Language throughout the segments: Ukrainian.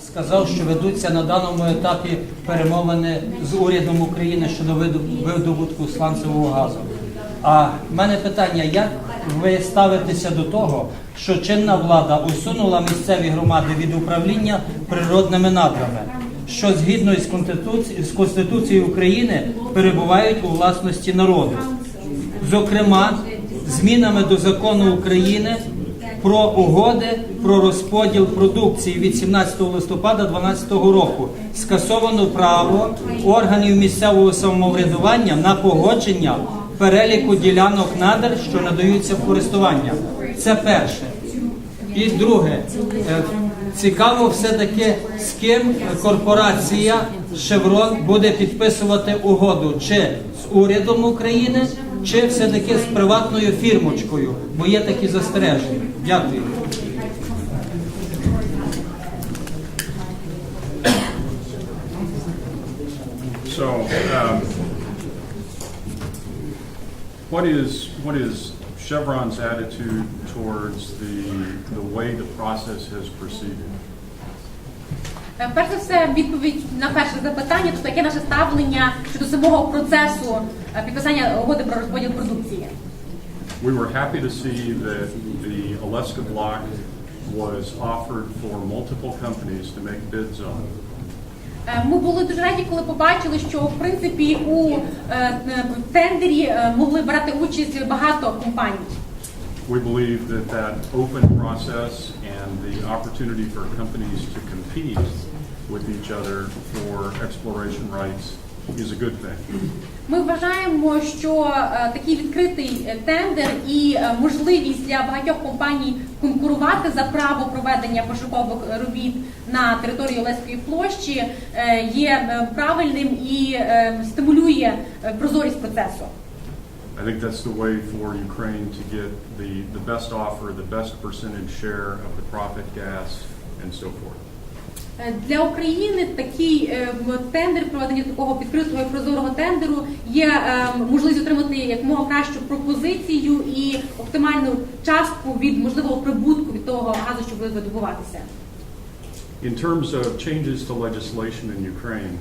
Сказав, що ведуться на даному етапі перемовини з урядом України щодо видобутку сланцевого газу. А в мене питання: як ви ставитеся до того, що чинна влада усунула місцеві громади від управління природними надрами, що згідно із Конституцією, з Конституцією України перебувають у власності народу? Зокрема, змінами до закону України про угоди про розподіл продукції від 17 листопада 2012 року скасовано право органів місцевого самоврядування на погодження переліку ділянок надр, що надаються в користування. Це перше. І друге, е, цікаво все-таки з ким корпорація Шеврон буде підписувати угоду, чи з урядом України, чи все-таки з приватною фірмочкою, бо є такі застереження. Дякую. So, um, what is, what is Chevron's attitude towards the, the way the process has proceeded? Е, Перш за все, відповідь на перше запитання, тобто яке наше ставлення щодо самого процесу е, підписання угоди про розподіл продукції. We were happy to see that the Alaska block was offered for multiple companies to make bids on. Е, Ми були дуже раді, коли побачили, що в принципі у тендері могли брати участь багато компаній. We believe that that open process and the opportunity for companies to compete with each other for exploration rights is a good thing. Ми вважаємо, що е, такий відкритий е, тендер і е, можливість для багатьох компаній конкурувати за право проведення пошукових робіт на території Олеської площі е, є е, правильним і е, стимулює е, прозорість процесу. I think that's the way for Ukraine to get the, the best offer, the best percentage share of the profit gas and so forth. Е, Для України такий е, тендер, проведення такого відкритого і прозорого тендеру є е, можливість отримати якомога кращу пропозицію і оптимальну частку від можливого прибутку від того газу, що буде видобуватися. In terms of changes to legislation in Ukraine,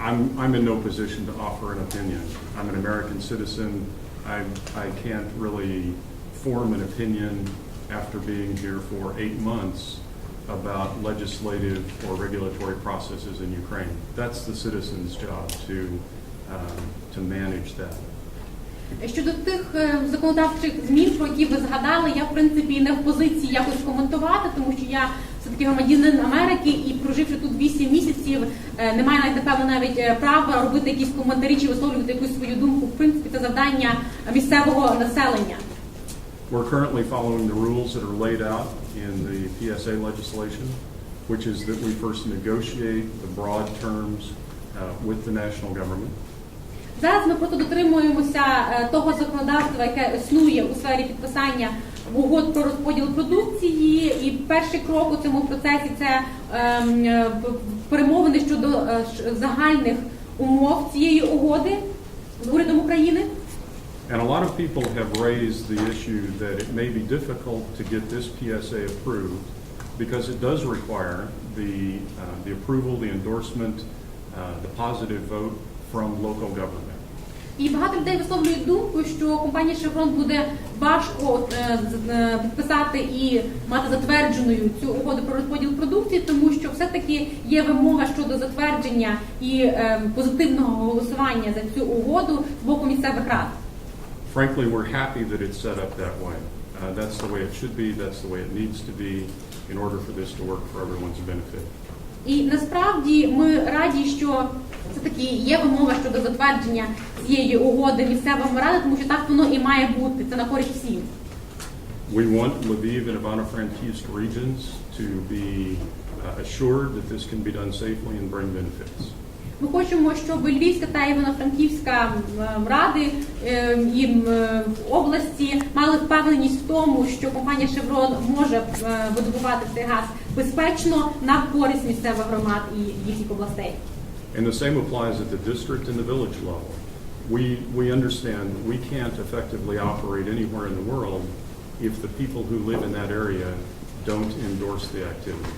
I'm, I'm in no position to offer an opinion. I'm an American citizen. I, I can't really form an opinion after being here for eight months about legislative or regulatory processes in Ukraine. That's the citizen's job to, um, to manage that. Щодо тих е, законодавчих змін, про які ви згадали, я в принципі не в позиції якось коментувати, тому що я все таки громадянин Америки і проживши тут 8 місяців, е, не маю навіть напевно навіть е, права робити якісь коментарі чи висловлювати якусь свою думку. В принципі, це завдання місцевого населення. We're currently following the rules that are laid out in the PSA legislation, which is that we first negotiate the broad terms uh, with the national government. Зараз ми просто дотримуємося е, того законодавства, яке існує у сфері підписання угод про розподіл продукції. І перший крок у цьому процесі це ем, е, перемовини щодо е, загальних умов цієї угоди з урядом України. And a lot of people have raised the issue that it may be difficult to get this PSA approved because it does require the, uh, the approval, the endorsement, uh, the positive vote from local government. І багато людей висловлюють думку, що компанія Chevron буде важко е, е, підписати і мати затвердженою цю угоду про розподіл продукції, тому що все-таки є вимога щодо затвердження і е, позитивного голосування за цю угоду з боку місцевих рад. Frankly, we're happy that it's set up that way. Uh, That's the way it should be, that's the way it needs to be in order for this to work for everyone's benefit. І насправді ми раді, що все таки є вимога щодо затвердження цієї угоди місцевими радами, тому що так воно і має бути. Це на користь всім. We want Lviv and Ivano-Frankivsk regions to be uh, assured that this can be done safely and bring benefits. Ми хочемо, щоб Львівська та Івано-Франківська ради е, і області мали впевненість в тому, що компанія Шеврон може е, видобувати цей газ безпечно на користь місцевих громад і їхніх областей. And the same applies at the district and the village level. We, we understand we can't effectively operate anywhere in the world if the people who live in that area don't endorse the activity.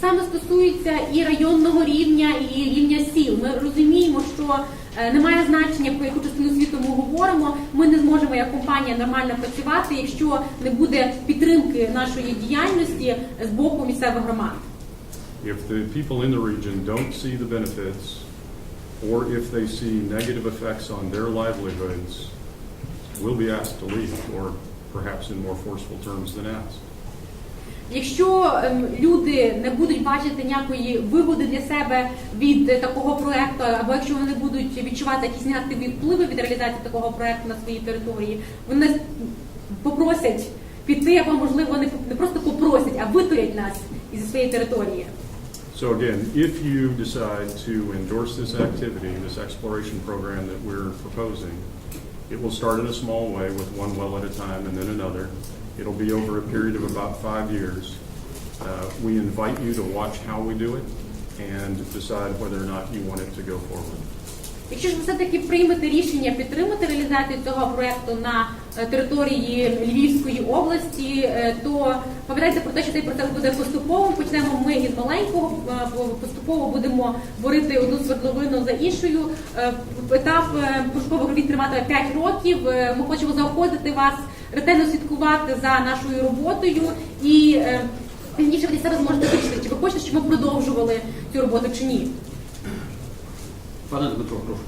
Саме стосується і районного рівня, і рівня сіл. Ми розуміємо, що е, немає значення, про яку частину світу ми говоримо. Ми не зможемо як компанія нормально працювати, якщо не буде підтримки нашої діяльності з боку місцевих громад. If the people in the region don't see the benefits, or if they see negative effects on their livelihoods, we'll be asked to leave, or perhaps in more forceful terms than asked. Якщо ем, люди не будуть бачити ніякої вигоди для себе від е, такого проекту, або якщо вони будуть відчувати якісь негативні впливи від реалізації такого проекту на своїй території, вони попросять піти, або можливо не не просто попросять, а витурять нас із своєї території. So again, if you decide to endorse this activity, this exploration program that we're proposing, it will start in a small way with one well at a time and then another. It'll be over a period of about five years. Uh, we invite you to watch how we do it and decide whether or not you want it to go forward. Якщо ж ви все-таки приймете рішення підтримати реалізацію цього проекту на е, території Львівської області, е, то пам'ятайте про те, що цей процес буде поступовим. Почнемо ми із маленького, е, поступово будемо борити одну свердловину за іншою. Е, Етап е, пошукових робіт триватиме 5 років. Е, Ми хочемо заохотити вас ретельно слідкувати за нашою роботою і е, пізніше ви для себе зможете вирішити, чи ви хочете, щоб ми продовжували цю роботу чи ні. Пане Дмитро, прошу.